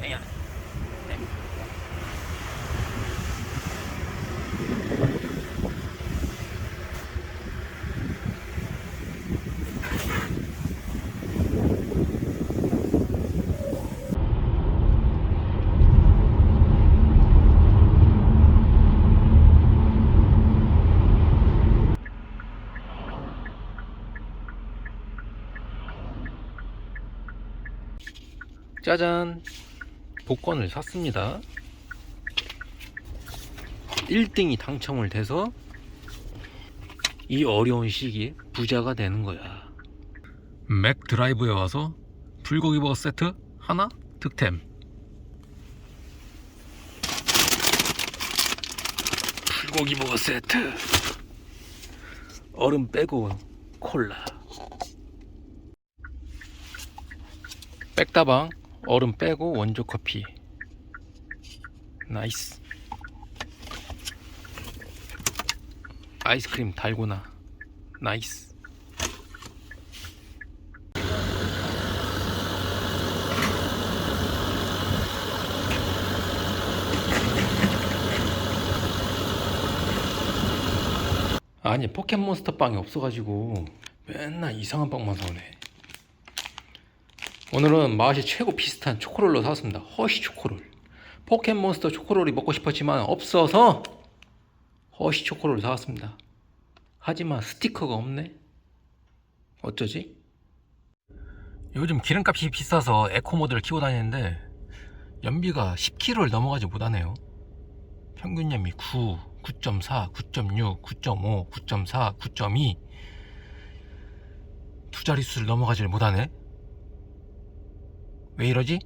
야야야. 짜잔 복권을 샀습니다. 1등이 당첨을 돼서 이 어려운 시기에 부자가 되는 거야. 맥 드라이브에 와서 불고기 버거 세트 하나 득템. 불고기 버거 세트. 얼음 빼고 콜라. 백다방 얼음 빼고 원조 커피. 나이스. 아이스크림 달고나. 나이스. 아니 포켓몬스터 빵이 없어가지고 맨날 이상한 빵만 사오네 오늘은 맛이 최고 비슷한 초코롤로 사왔습니다. 허쉬 초코롤. 포켓몬스터 초코롤이 먹고 싶었지만 없어서 허쉬 초코롤 사왔습니다. 하지만 스티커가 없네. 어쩌지? 요즘 기름값이 비싸서 에코 모드를 키고 다니는데 연비가 10km를 넘어가지 못하네요. 평균 연비 9, 9.4, 9.6, 9.5, 9.4, 9.2. 두 자릿수를 넘어가지를 못하네. 왜 이러지?